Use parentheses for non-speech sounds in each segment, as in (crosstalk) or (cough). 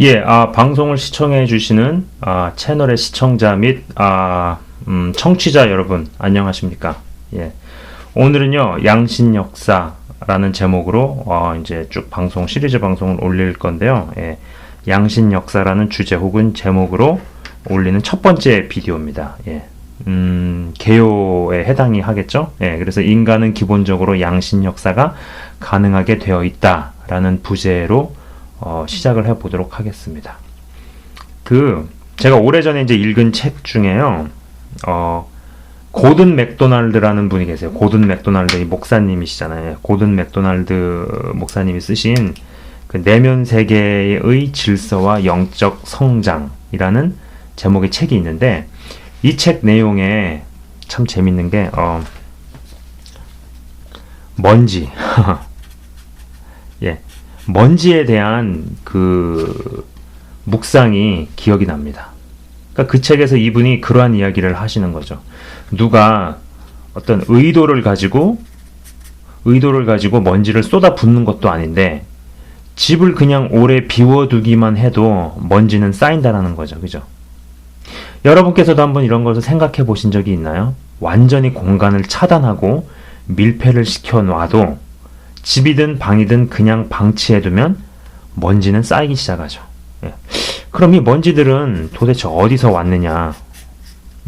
예, 아, 방송을 시청해 주시는 아, 채널의 시청자 및 아, 음, 청취자 여러분 안녕하십니까? 예. 오늘은요 양신 역사라는 제목으로 어, 이제 쭉 방송 시리즈 방송을 올릴 건데요. 예. 양신 역사라는 주제 혹은 제목으로 올리는 첫 번째 비디오입니다. 예. 음, 개요에 해당이 하겠죠. 예, 그래서 인간은 기본적으로 양신 역사가 가능하게 되어 있다라는 부제로 어, 시작을 해 보도록 하겠습니다. 그 제가 오래전에 이제 읽은 책 중에요. 어, 고든 맥도날드라는 분이 계세요. 고든 맥도날드 이 목사님이시잖아요. 고든 맥도날드 목사님이 쓰신 그 내면 세계의 질서와 영적 성장이라는 제목의 책이 있는데 이 책 내용에 참 재밌는 게 어, 먼지 예 (laughs) 먼지에 대한 그 묵상이 기억이 납니다. 그러니까 그 책에서 이분이 그러한 이야기를 하시는 거죠. 누가 어떤 의도를 가지고 의도를 가지고 먼지를 쏟아 붓는 것도 아닌데 집을 그냥 오래 비워두기만 해도 먼지는 쌓인다라는 거죠. 그죠? 여러분께서도 한번 이런 것을 생각해 보신 적이 있나요? 완전히 공간을 차단하고 밀폐를 시켜 놔도 집이든 방이든 그냥 방치해두면 먼지는 쌓이기 시작하죠. 예. 그럼 이 먼지들은 도대체 어디서 왔느냐?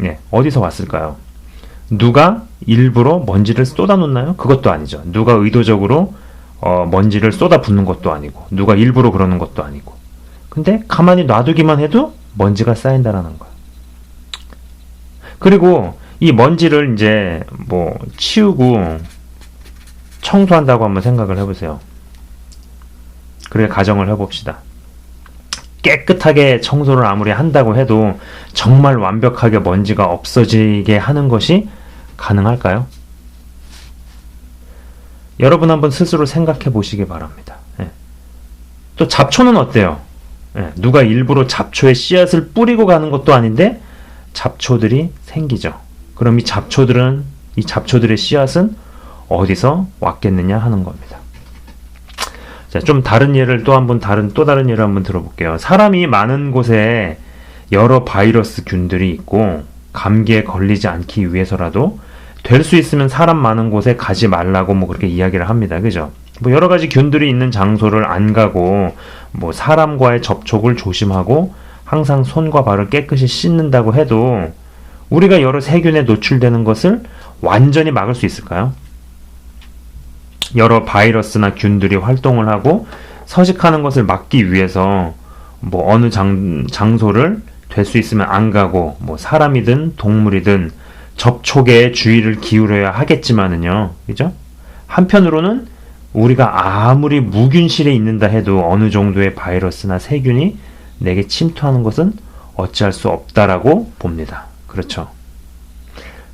예, 어디서 왔을까요? 누가 일부러 먼지를 쏟아놓나요? 그것도 아니죠. 누가 의도적으로 어, 먼지를 쏟아붓는 것도 아니고, 누가 일부러 그러는 것도 아니고. 근데 가만히 놔두기만 해도 먼지가 쌓인다라는 거예요. 그리고 이 먼지를 이제 뭐 치우고 청소한다고 한번 생각을 해보세요. 그래 가정을 해봅시다. 깨끗하게 청소를 아무리 한다고 해도 정말 완벽하게 먼지가 없어지게 하는 것이 가능할까요? 여러분 한번 스스로 생각해 보시기 바랍니다. 예. 또 잡초는 어때요? 예, 누가 일부러 잡초에 씨앗을 뿌리고 가는 것도 아닌데 잡초들이 생기죠. 그럼 이 잡초들은 이 잡초들의 씨앗은 어디서 왔겠느냐 하는 겁니다. 자, 좀 다른 예를 또 한번 다른 또 다른 예를 한번 들어볼게요. 사람이 많은 곳에 여러 바이러스 균들이 있고 감기에 걸리지 않기 위해서라도 될 수 있으면 사람 많은 곳에 가지 말라고 뭐 그렇게 이야기를 합니다. 그죠? 뭐 여러 가지 균들이 있는 장소를 안 가고 뭐 사람과의 접촉을 조심하고 항상 손과 발을 깨끗이 씻는다고 해도 우리가 여러 세균에 노출되는 것을 완전히 막을 수 있을까요? 여러 바이러스나 균들이 활동을 하고 서식하는 것을 막기 위해서 뭐 어느 장, 장소를 될 수 있으면 안 가고 뭐 사람이든 동물이든 접촉에 주의를 기울여야 하겠지만은요. 그죠? 한편으로는 우리가 아무리 무균실에 있는다 해도 어느 정도의 바이러스나 세균이 내게 침투하는 것은 어찌할 수 없다라고 봅니다. 그렇죠.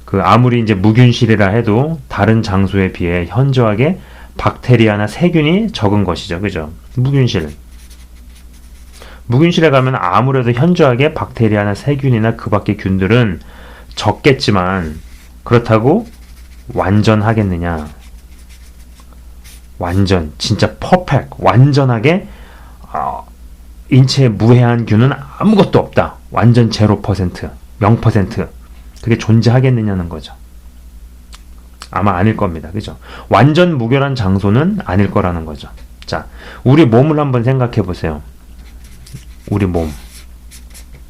그 아무리 이제 무균실이라 해도 다른 장소에 비해 현저하게 박테리아나 세균이 적은 것이죠. 그죠? 무균실. 무균실에 가면 아무래도 현저하게 박테리아나 세균이나 그 밖의 균들은 적겠지만 그렇다고 완전하겠느냐? 완전 진짜 퍼펙트 완전하게 어, 인체에 무해한 균은 아무것도 없다. 완전 0% 0% 그게 존재하겠느냐는 거죠. 아마 아닐 겁니다. 그죠? 완전 무결한 장소는 아닐 거라는 거죠. 자, 우리 몸을 한번 생각해 보세요. 우리 몸.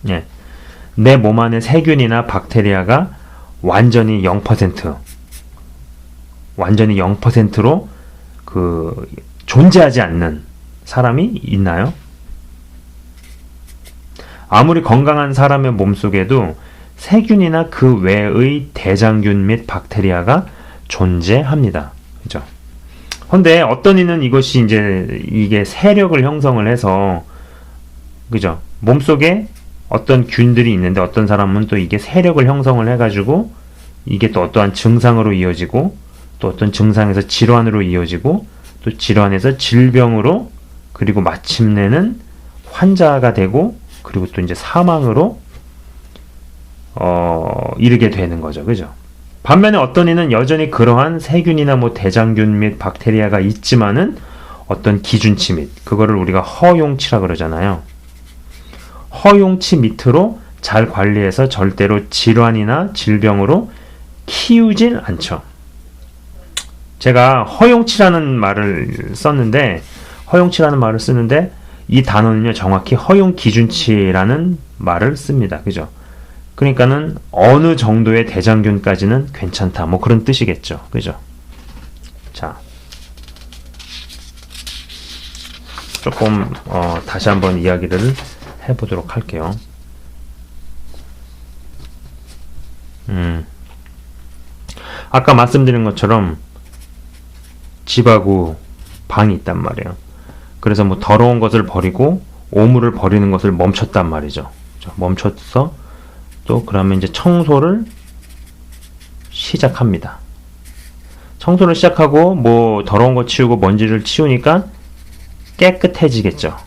예. 내 몸 안에 세균이나 박테리아가 완전히 0% 완전히 0%로 그 존재하지 않는 사람이 있나요? 아무리 건강한 사람의 몸속에도 세균이나 그 외의 대장균 및 박테리아가 존재합니다. 그죠? 근데 어떤 이는 이것이 이제 이게 세력을 형성을 해서 그죠? 몸속에 어떤 균들이 있는데 어떤 사람은 또 이게 세력을 형성을 해가지고 이게 또 어떠한 증상으로 이어지고 또 어떤 증상에서 질환으로 이어지고 또 질환에서 질병으로 그리고 마침내는 환자가 되고 그리고 또 이제 사망으로 어, 이르게 되는 거죠. 그죠? 반면에 어떤 이는 여전히 그러한 세균이나 뭐 대장균 및 박테리아가 있지만은 어떤 기준치 및 그거를 우리가 허용치라 그러잖아요. 허용치 밑으로 잘 관리해서 절대로 질환이나 질병으로 키우질 않죠. 제가 허용치라는 말을 썼는데 허용치라는 말을 쓰는데 이 단어는요 정확히 허용 기준치라는 말을 씁니다. 그죠? 그러니까는 어느 정도의 대장균까지는 괜찮다. 뭐 그런 뜻이겠죠. 그죠? 자. 조금 어, 다시 한번 이야기를 해보도록 할게요. 음. 아까 말씀드린 것처럼 집하고 방이 있단 말이에요. 그래서 뭐 더러운 것을 버리고 오물을 버리는 것을 멈췄단 말이죠. 멈췄어 또 그러면 이제 청소를 시작합니다. 청소를 시작하고 뭐 더러운 거 치우고 먼지를 치우니까 깨끗해지겠죠.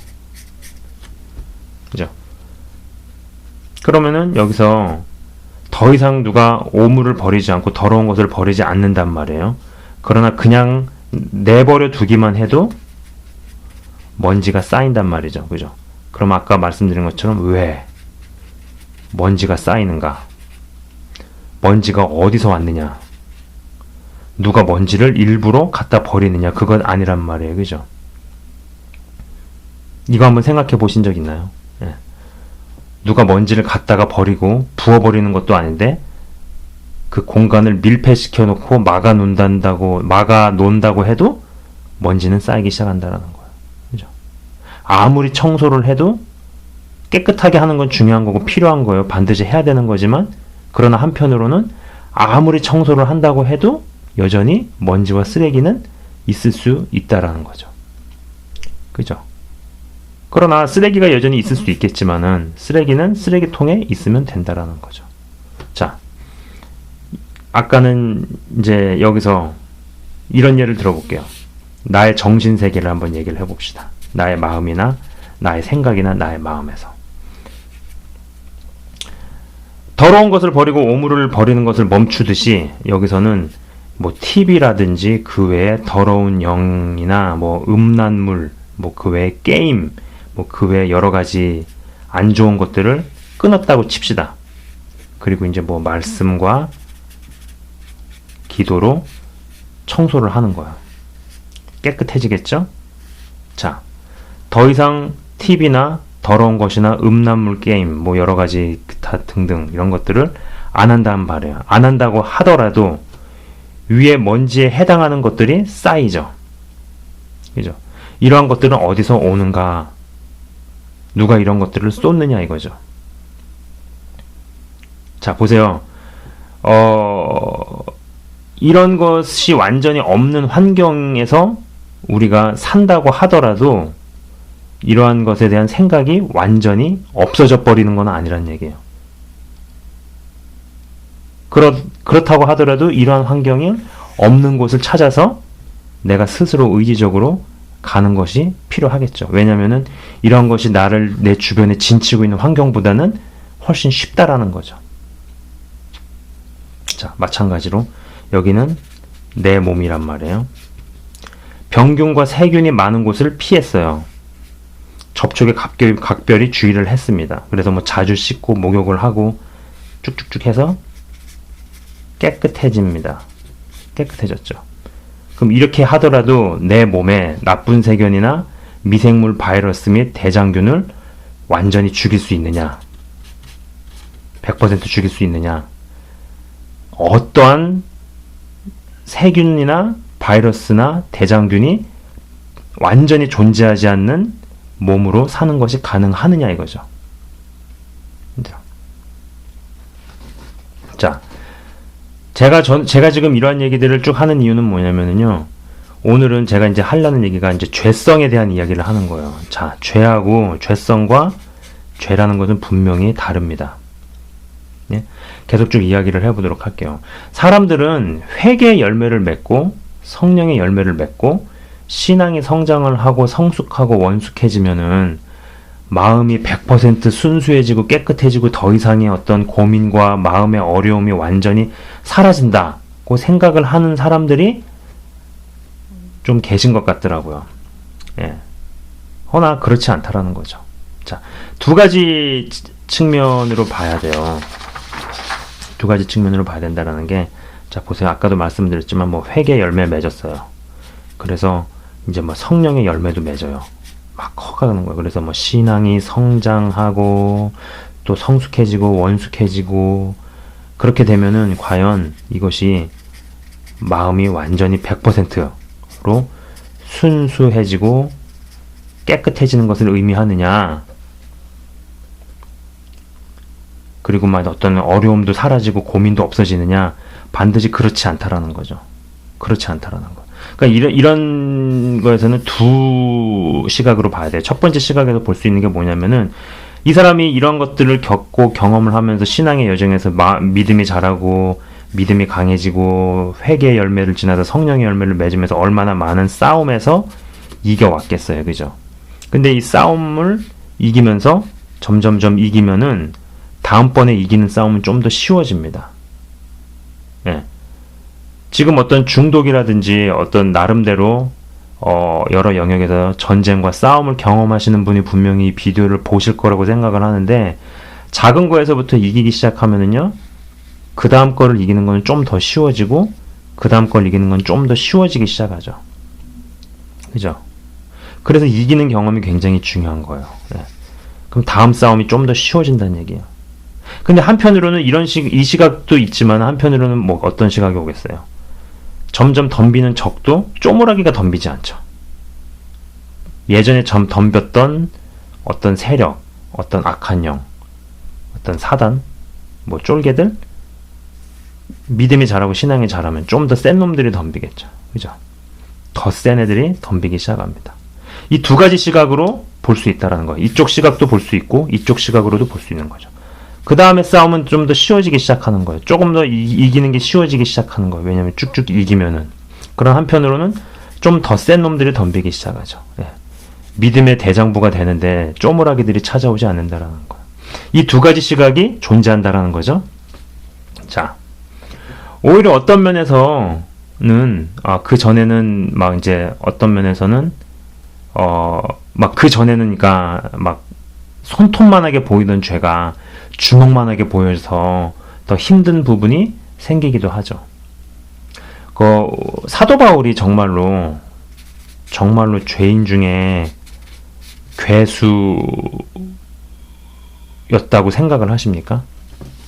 그죠? 그러면은 여기서 더 이상 누가 오물을 버리지 않고 더러운 것을 버리지 않는단 말이에요. 그러나 그냥 내버려 두기만 해도 먼지가 쌓인단 말이죠. 그죠? 그럼 아까 말씀드린 것처럼 왜 먼지가 쌓이는가? 먼지가 어디서 왔느냐? 누가 먼지를 일부러 갖다 버리느냐? 그건 아니란 말이에요. 그죠? 이거 한번 생각해 보신 적 있나요? 예. 누가 먼지를 갖다가 버리고 부어버리는 것도 아닌데 그 공간을 밀폐시켜 놓고 막아 놓는다고 막아 놓는다고 해도 먼지는 쌓이기 시작한다라는 거예요. 그죠? 아무리 청소를 해도 깨끗하게 하는 건 중요한 거고 필요한 거예요. 반드시 해야 되는 거지만 그러나 한편으로는 아무리 청소를 한다고 해도 여전히 먼지와 쓰레기는 있을 수 있다라는 거죠. 그죠? 그러나 쓰레기가 여전히 있을 수 있겠지만은 쓰레기는 쓰레기통에 있으면 된다라는 거죠. 자, 아까는 이제 여기서 이런 예를 들어볼게요. 나의 정신 세계를 한번 얘기를 해봅시다. 나의 마음이나 나의 생각이나 나의 마음에서 더러운 것을 버리고 오물을 버리는 것을 멈추듯이 여기서는 뭐 TV라든지 그 외에 더러운 영이나 뭐 음란물, 뭐 그 외에 게임, 뭐 그 외에 여러 가지 안 좋은 것들을 끊었다고 칩시다. 그리고 이제 뭐 말씀과 기도로 청소를 하는 거야. 깨끗해지겠죠? 자, 더 이상 TV나 더러운 것이나 음란물 게임, 뭐 여러 가지 기타 등등 이런 것들을 안 한다는 말이에요. 안 한다고 하더라도 위에 먼지에 해당하는 것들이 쌓이죠. 그죠? 이러한 것들은 어디서 오는가? 누가 이런 것들을 쏟느냐 이거죠. 자, 보세요. 어, 이런 것이 완전히 없는 환경에서 우리가 산다고 하더라도 이러한 것에 대한 생각이 완전히 없어져 버리는 건 아니란 얘기예요. 그렇, 그렇다고 하더라도 이러한 환경이 없는 곳을 찾아서 내가 스스로 의지적으로 가는 것이 필요하겠죠. 왜냐면은 이러한 것이 나를 내 주변에 진치고 있는 환경보다는 훨씬 쉽다라는 거죠. 자, 마찬가지로 여기는 내 몸이란 말이에요. 병균과 세균이 많은 곳을 피했어요. 접촉에 각별, 각별히 주의를 했습니다. 그래서 뭐 자주 씻고 목욕을 하고 쭉쭉쭉 해서 깨끗해집니다. 깨끗해졌죠. 그럼 이렇게 하더라도 내 몸에 나쁜 세균이나 미생물 바이러스 및 대장균을 완전히 죽일 수 있느냐? 100% 죽일 수 있느냐? 어떠한 세균이나 바이러스나 대장균이 완전히 존재하지 않는 몸으로 사는 것이 가능하느냐 이거죠. 자, 제가 전 제가 지금 이러한 얘기들을 쭉 하는 이유는 뭐냐면요. 오늘은 제가 이제 하려는 얘기가 이제 죄성에 대한 이야기를 하는 거예요. 자, 죄하고 죄성과 죄라는 것은 분명히 다릅니다. 예? 계속 쭉 이야기를 해보도록 할게요. 사람들은 회개의 열매를 맺고 성령의 열매를 맺고 신앙이 성장을 하고 성숙하고 원숙해지면은 마음이 100% 순수해지고 깨끗해지고 더 이상의 어떤 고민과 마음의 어려움이 완전히 사라진다고 생각을 하는 사람들이 좀 계신 것 같더라고요. 예. 허나 그렇지 않다라는 거죠. 자, 두 가지 치- 측면으로 봐야 돼요. 두 가지 측면으로 봐야 된다라는 게, 자, 보세요. 아까도 말씀드렸지만, 뭐, 회개 열매 맺었어요. 그래서, 이제 뭐, 성령의 열매도 맺어요. 막 커가는 거예요. 그래서 뭐, 신앙이 성장하고, 또 성숙해지고, 원숙해지고, 그렇게 되면은, 과연 이것이 마음이 완전히 100%로 순수해지고, 깨끗해지는 것을 의미하느냐, 그리고 막 어떤 어려움도 사라지고 고민도 없어지느냐 반드시 그렇지 않다라는 거죠. 그렇지 않다라는 거. 그러니까 이런 이런 거에서는 두 시각으로 봐야 돼요. 첫 번째 시각에서 볼 수 있는 게 뭐냐면은 이 사람이 이런 것들을 겪고 경험을 하면서 신앙의 여정에서 마- 믿음이 자라고 믿음이 강해지고 회개의 열매를 지나서 성령의 열매를 맺으면서 얼마나 많은 싸움에서 이겨왔겠어요. 그죠? 근데 이 싸움을 이기면서 점점점 이기면은 다음번에 이기는 싸움은 좀 더 쉬워집니다. 예. 지금 어떤 중독이라든지 어떤 나름대로 어, 여러 영역에서 전쟁과 싸움을 경험하시는 분이 분명히 이 비디오를 보실 거라고 생각을 하는데 작은 거에서부터 이기기 시작하면은요 그 다음 거를 이기는 건 좀 더 쉬워지고 그 다음 걸 이기는 건 좀 더 쉬워지기 시작하죠. 그죠? 그래서 이기는 경험이 굉장히 중요한 거예요. 예. 그럼 다음 싸움이 좀 더 쉬워진다는 얘기예요. 근데 한편으로는 이런 식, 이 시각도 있지만 한편으로는 뭐 어떤 시각이 오겠어요? 점점 덤비는 적도 쪼무라기가 덤비지 않죠. 예전에 점 덤볐던 어떤 세력, 어떤 악한 영, 어떤 사단, 뭐 쫄개들, 믿음이 잘하고 신앙이 잘하면 좀 더 센 놈들이 덤비겠죠. 그죠? 더 센 애들이 덤비기 시작합니다. 이 두 가지 시각으로 볼 수 있다라는 거예요. 이쪽 시각도 볼 수 있고 이쪽 시각으로도 볼 수 있는 거죠. 그 다음에 싸움은 좀 더 쉬워지기 시작하는 거예요. 조금 더 이, 기는게 쉬워지기 시작하는 거예요. 왜냐면 쭉쭉 이기면은. 그런 한편으로는 좀 더 센 놈들이 덤비기 시작하죠. 예. 믿음의 대장부가 되는데 쪼무라기들이 찾아오지 않는다라는 거예요. 이 두 가지 시각이 존재한다라는 거죠. 자, 오히려 어떤 면에서는 아, 그 전에는 막 이제 어떤 면에서는 어, 막 그 전에는 그러니까 막 손톱만하게 보이던 죄가 주먹만하게 보여서 더 힘든 부분이 생기기도 하죠. 그 사도 바울이 정말로 정말로 죄인 중에 괴수였다고 생각을 하십니까?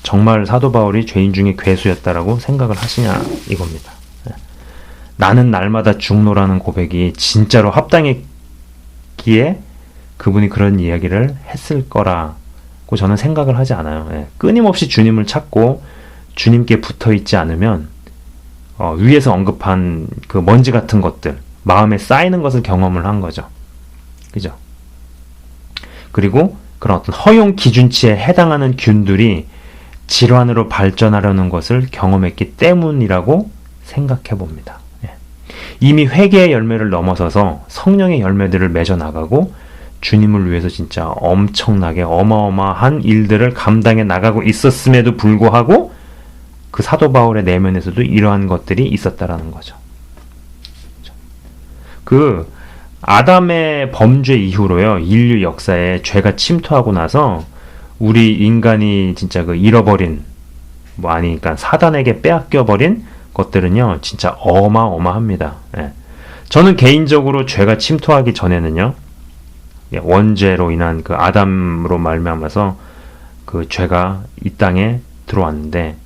정말 사도 바울이 죄인 중에 괴수였다라고 생각을 하시냐 이겁니다. 예. 나는 날마다 죽노라는 고백이 진짜로 합당했기에 그분이 그런 이야기를 했을 거라고 저는 생각을 하지 않아요. 예. 끊임없이 주님을 찾고 주님께 붙어 있지 않으면 어, 위에서 언급한 그 먼지 같은 것들 마음에 쌓이는 것을 경험을 한 거죠. 그죠? 그리고 그런 어떤 허용 기준치에 해당하는 균들이 질환으로 발전하려는 것을 경험했기 때문이라고 생각해 봅니다. 예. 이미 회개의 열매를 넘어서서 성령의 열매들을 맺어 나가고 주님을 위해서 진짜 엄청나게 어마어마한 일들을 감당해 나가고 있었음에도 불구하고 그 사도 바울의 내면에서도 이러한 것들이 있었다라는 거죠. 그 아담의 범죄 이후로요 인류 역사에 죄가 침투하고 나서 우리 인간이 진짜 그 잃어버린 뭐 아니 그러니까 사단에게 빼앗겨 버린 것들은요 진짜 어마어마합니다. 예. 저는 개인적으로 죄가 침투하기 전에는요 예, 원죄로 인한 그 아담으로 말미암아서 그 죄가 이 땅에 들어왔는데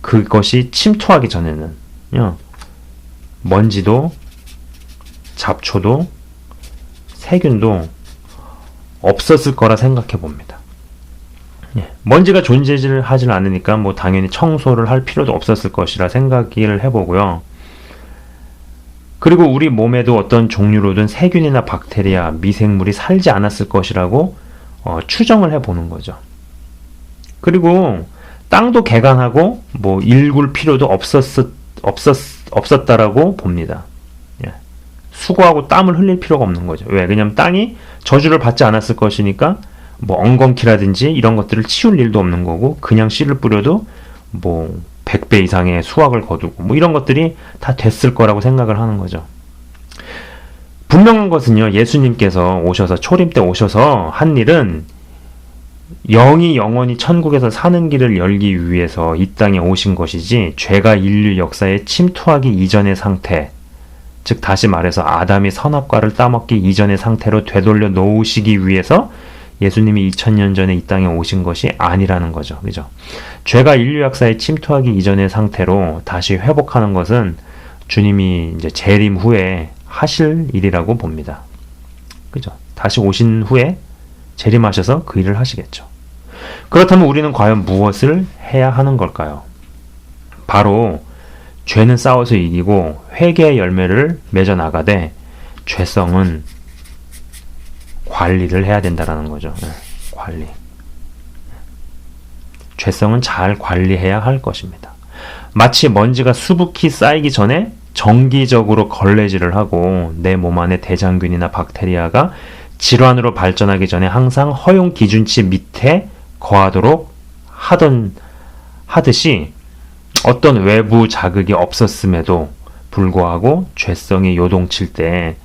그것이 침투하기 전에는요 먼지도 잡초도 세균도 없었을 거라 생각해 봅니다. 예, 먼지가 존재하지 않으니까 뭐 당연히 청소를 할 필요도 없었을 것이라 생각을 해보고요. 그리고 우리 몸에도 어떤 종류로든 세균이나 박테리아, 미생물이 살지 않았을 것이라고 어, 추정을 해보는 거죠. 그리고 땅도 개간하고 뭐 일굴 필요도 없었, 없었, 없었다라고 봅니다. 예. 수고하고 땀을 흘릴 필요가 없는 거죠. 왜? 왜냐면 땅이 저주를 받지 않았을 것이니까 뭐 엉겅퀴라든지 이런 것들을 치울 일도 없는 거고 그냥 씨를 뿌려도 뭐 100배 이상의 수확을 거두고 뭐 이런 것들이 다 됐을 거라고 생각을 하는 거죠. 분명한 것은요, 예수님께서 오셔서, 초림 때 오셔서 한 일은 영이 영원히 천국에서 사는 길을 열기 위해서 이 땅에 오신 것이지, 죄가 인류 역사에 침투하기 이전의 상태, 즉, 다시 말해서 아담이 선악과를 따먹기 이전의 상태로 되돌려 놓으시기 위해서 예수님이 2000년 전에 이 땅에 오신 것이 아니라는 거죠. 그죠? 죄가 인류 역사에 침투하기 이전의 상태로 다시 회복하는 것은 주님이 이제 재림 후에 하실 일이라고 봅니다. 그죠? 다시 오신 후에 재림하셔서 그 일을 하시겠죠. 그렇다면 우리는 과연 무엇을 해야 하는 걸까요? 바로 죄는 싸워서 이기고 회개의 열매를 맺어 나가되 죄성은 관리를 해야 된다라는 거죠. 네, 관리. 죄성은 잘 관리해야 할 것입니다. 마치 먼지가 수북히 쌓이기 전에 정기적으로 걸레질을 하고 내 몸 안에 대장균이나 박테리아가 질환으로 발전하기 전에 항상 허용 기준치 밑에 거하도록 하던 하듯이 어떤 외부 자극이 없었음에도 불구하고 죄성이 요동칠 때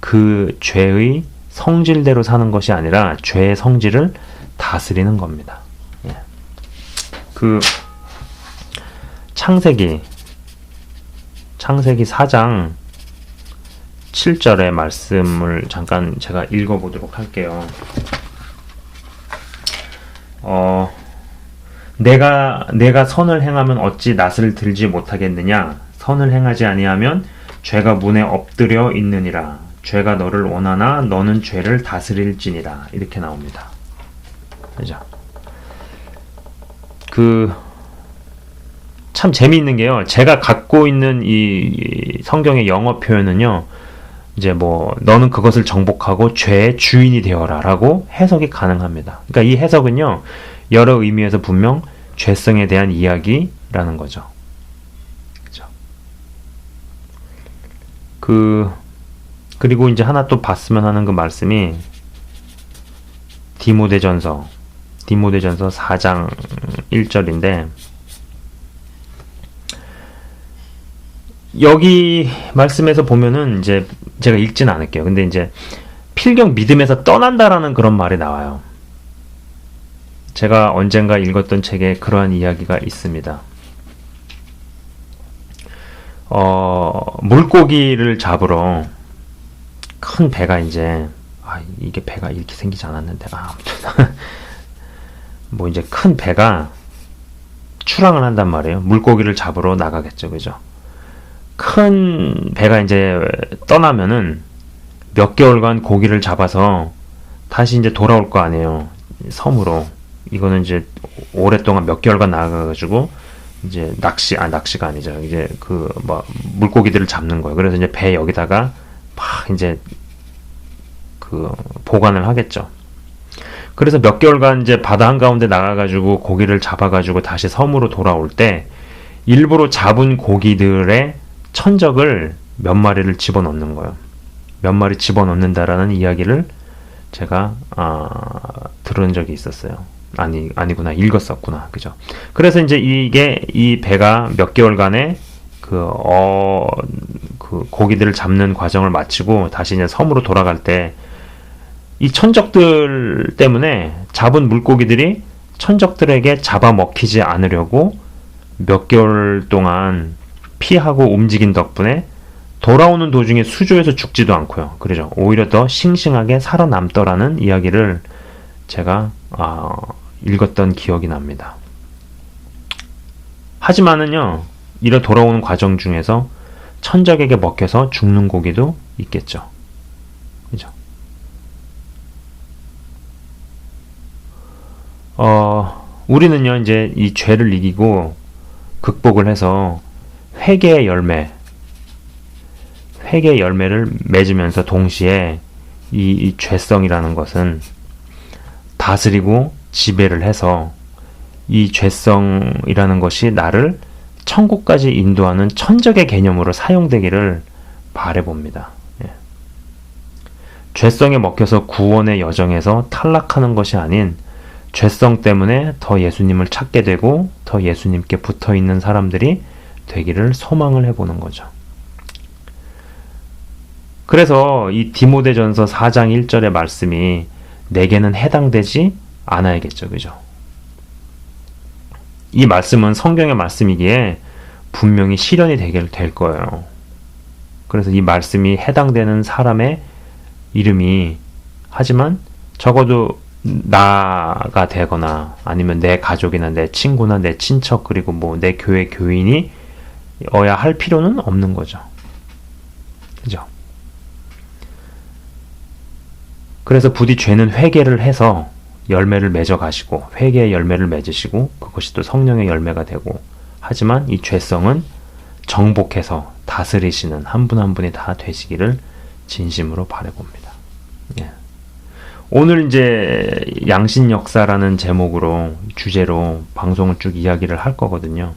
그 죄의 성질대로 사는 것이 아니라 죄의 성질을 다스리는 겁니다. 예. 그 창세기 창세기 4장 7절의 말씀을 잠깐 제가 읽어보도록 할게요. 어, 내가 내가 선을 행하면 어찌 낯을 들지 못하겠느냐? 선을 행하지 아니하면 죄가 문에 엎드려 있느니라. 죄가 너를 원하나 너는 죄를 다스릴지니라. 이렇게 나옵니다. 그죠? 그, 참 재미있는 게요. 제가 갖고 있는 이 성경의 영어 표현은요. 이제 뭐, 너는 그것을 정복하고 죄의 주인이 되어라 라고 해석이 가능합니다. 그러니까 이 해석은요. 여러 의미에서 분명 죄성에 대한 이야기라는 거죠. 그죠? 그, 그리고 이제 하나 또 봤으면 하는 그 말씀이 디모데전서 디모데전서 4장 1절인데 여기 말씀에서 보면은 이제 제가 읽진 않을게요. 근데 이제 필경 믿음에서 떠난다라는 그런 말이 나와요. 제가 언젠가 읽었던 책에 그러한 이야기가 있습니다. 어, 물고기를 잡으러 큰 배가 이제 아 이게 배가 이렇게 생기지 않았는데 아, 아무튼 (laughs) 뭐 이제 큰 배가 출항을 한단 말이에요. 물고기를 잡으러 나가겠죠, 그죠? 큰 배가 이제 떠나면은 몇 개월간 고기를 잡아서 다시 이제 돌아올 거 아니에요. 섬으로. 이거는 이제 오랫동안 몇 개월간 나가가지고 이제 낚시, 아, 낚시가 아니죠. 이제 그, 뭐, 물고기들을 잡는 거예요. 그래서 이제 배 여기다가 막 이제 그 보관을 하겠죠. 그래서 몇 개월간 이제 바다 한가운데 나가가지고 고기를 잡아가지고 다시 섬으로 돌아올 때 일부러 잡은 고기들의 천적을 몇 마리를 집어넣는 거예요. 몇 마리 집어넣는다라는 이야기를 제가 아, 들은 적이 있었어요. 아니 아니구나 읽었었구나 그죠. 그래서 이제 이게 이 배가 몇 개월간의 그, 어, 그 고기들을 잡는 과정을 마치고 다시 이제 섬으로 돌아갈 때 이 천적들 때문에 잡은 물고기들이 천적들에게 잡아먹히지 않으려고 몇 개월 동안 피하고 움직인 덕분에 돌아오는 도중에 수조에서 죽지도 않고요. 그러죠. 오히려 더 싱싱하게 살아남더라는 이야기를 제가 어, 읽었던 기억이 납니다. 하지만은요, 이러 돌아오는 과정 중에서 천적에게 먹혀서 죽는 고기도 있겠죠. 그죠? 어, 우리는요, 이제 이 죄를 이기고 극복을 해서 회개의 열매, 회개의 열매를 맺으면서 동시에 이, 이 죄성이라는 것은 다스리고 지배를 해서 이 죄성이라는 것이 나를 천국까지 인도하는 천적의 개념으로 사용되기를 바래봅니다. 예. 죄성에 먹혀서 구원의 여정에서 탈락하는 것이 아닌 죄성 때문에 더 예수님을 찾게 되고 더 예수님께 붙어 있는 사람들이 되기를 소망을 해보는 거죠. 그래서 이 디모데전서 4장 1절의 말씀이 내게는 해당되지 않아야겠죠. 그죠? 이 말씀은 성경의 말씀이기에 분명히 실현이 되게 될 거예요. 그래서 이 말씀이 해당되는 사람의 이름이 하지만 적어도 나가 되거나 아니면 내 가족이나 내 친구나 내 친척 그리고 뭐 내 교회 교인이 어야 할 필요는 없는 거죠. 그죠? 그래서 부디 죄는 회개를 해서 열매를 맺어 가시고 회개의 열매를 맺으시고 그것이 또 성령의 열매가 되고 하지만 이 죄성은 정복해서 다스리시는 한 분 한 분이 다 되시기를 진심으로 바라봅니다. 예. 오늘 이제 양신 역사라는 제목으로 주제로 방송을 쭉 이야기를 할 거거든요.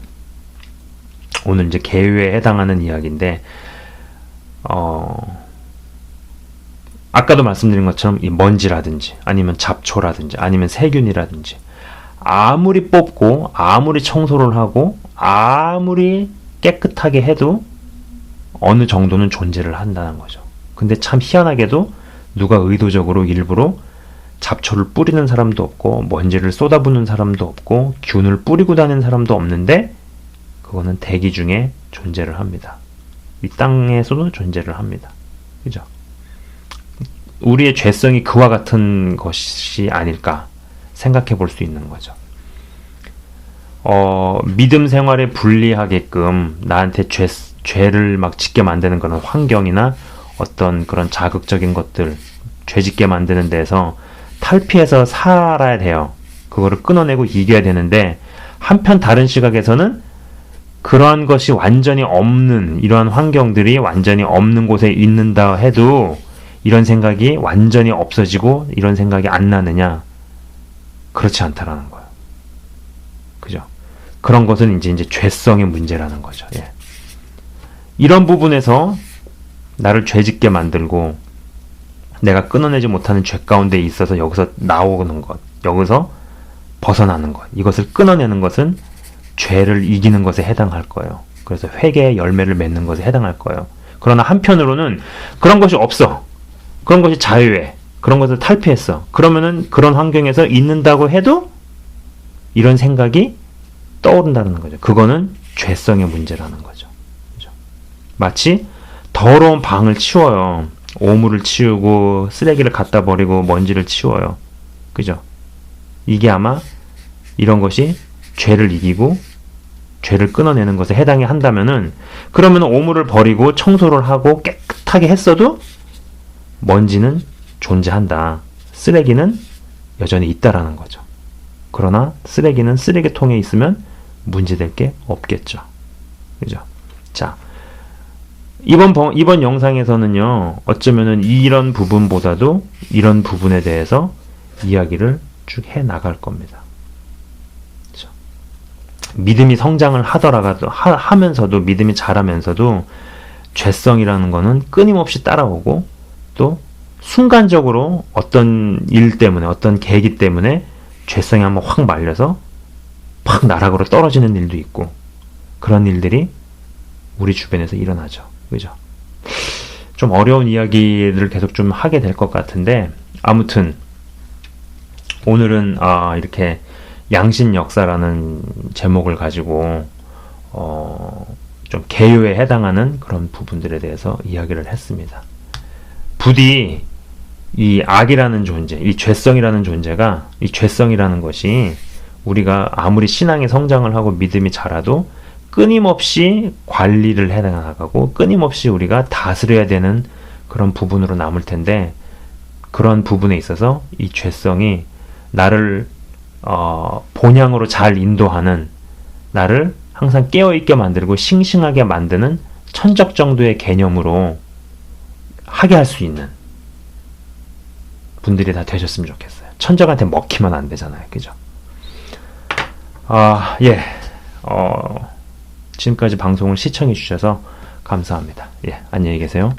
오늘 이제 개요에 해당하는 이야기인데 어 아까도 말씀드린 것처럼 이 먼지라든지 아니면 잡초라든지 아니면 세균이라든지 아무리 뽑고 아무리 청소를 하고 아무리 깨끗하게 해도 어느 정도는 존재를 한다는 거죠. 근데 참 희한하게도 누가 의도적으로 일부러 잡초를 뿌리는 사람도 없고 먼지를 쏟아붓는 사람도 없고 균을 뿌리고 다니는 사람도 없는데 그거는 대기 중에 존재를 합니다. 이 땅에서도 존재를 합니다. 그죠? 우리의 죄성이 그와 같은 것이 아닐까 생각해 볼 수 있는 거죠. 어, 믿음 생활에 불리하게끔 나한테 죄, 죄를 막 짓게 만드는 그런 환경이나 어떤 그런 자극적인 것들, 죄 짓게 만드는 데서 탈피해서 살아야 돼요. 그거를 끊어내고 이겨야 되는데, 한편 다른 시각에서는 그러한 것이 완전히 없는, 이러한 환경들이 완전히 없는 곳에 있는다 해도 이런 생각이 완전히 없어지고 이런 생각이 안 나느냐? 그렇지 않다라는 거예요. 그죠? 그런 것은 이제 이제 죄성의 문제라는 거죠. 예. 이런 부분에서 나를 죄짓게 만들고 내가 끊어내지 못하는 죄 가운데 있어서 여기서 나오는 것, 여기서 벗어나는 것, 이것을 끊어내는 것은 죄를 이기는 것에 해당할 거예요. 그래서 회개의 열매를 맺는 것에 해당할 거예요. 그러나 한편으로는 그런 것이 없어. 그런 것이 자유해. 그런 것을 탈피했어. 그러면은 그런 환경에서 있는다고 해도 이런 생각이 떠오른다는 거죠. 그거는 죄성의 문제라는 거죠. 그죠? 마치 더러운 방을 치워요. 오물을 치우고 쓰레기를 갖다 버리고 먼지를 치워요. 그죠? 이게 아마 이런 것이 죄를 이기고 죄를 끊어내는 것에 해당이 한다면은 그러면 오물을 버리고 청소를 하고 깨끗하게 했어도 먼지는 존재한다. 쓰레기는 여전히 있다라는 거죠. 그러나 쓰레기는 쓰레기통에 있으면 문제될 게 없겠죠. 그죠? 자, 이번 이번 영상에서는요. 어쩌면은 이런 부분보다도 이런 부분에 대해서 이야기를 쭉 해 나갈 겁니다. 그렇죠? 믿음이 성장을 하더라도 하, 면서도 믿음이 자라면서도 죄성이라는 거는 끊임없이 따라오고 또 순간적으로 어떤 일 때문에 어떤 계기 때문에 죄성이 한번 확 말려서 팍 나락으로 떨어지는 일도 있고 그런 일들이 우리 주변에서 일어나죠. 그죠? 좀 어려운 이야기를 계속 좀 하게 될 것 같은데 아무튼 오늘은 아 이렇게 양신 역사라는 제목을 가지고 어 좀 개요에 해당하는 그런 부분들에 대해서 이야기를 했습니다. 부디 이 악이라는 존재, 이 죄성이라는 존재가 이 죄성이라는 것이 우리가 아무리 신앙의 성장을 하고 믿음이 자라도 끊임없이 관리를 해 나가고 끊임없이 우리가 다스려야 되는 그런 부분으로 남을 텐데 그런 부분에 있어서 이 죄성이 나를 어, 본향으로 잘 인도하는 나를 항상 깨어 있게 만들고 싱싱하게 만드는 천적 정도의 개념으로 하게 할 수 있는 분들이 다 되셨으면 좋겠어요. 천적한테 먹히면 안 되잖아요. 그죠? 아, 예. 어, 지금까지 방송을 시청해 주셔서 감사합니다. 예, 안녕히 계세요.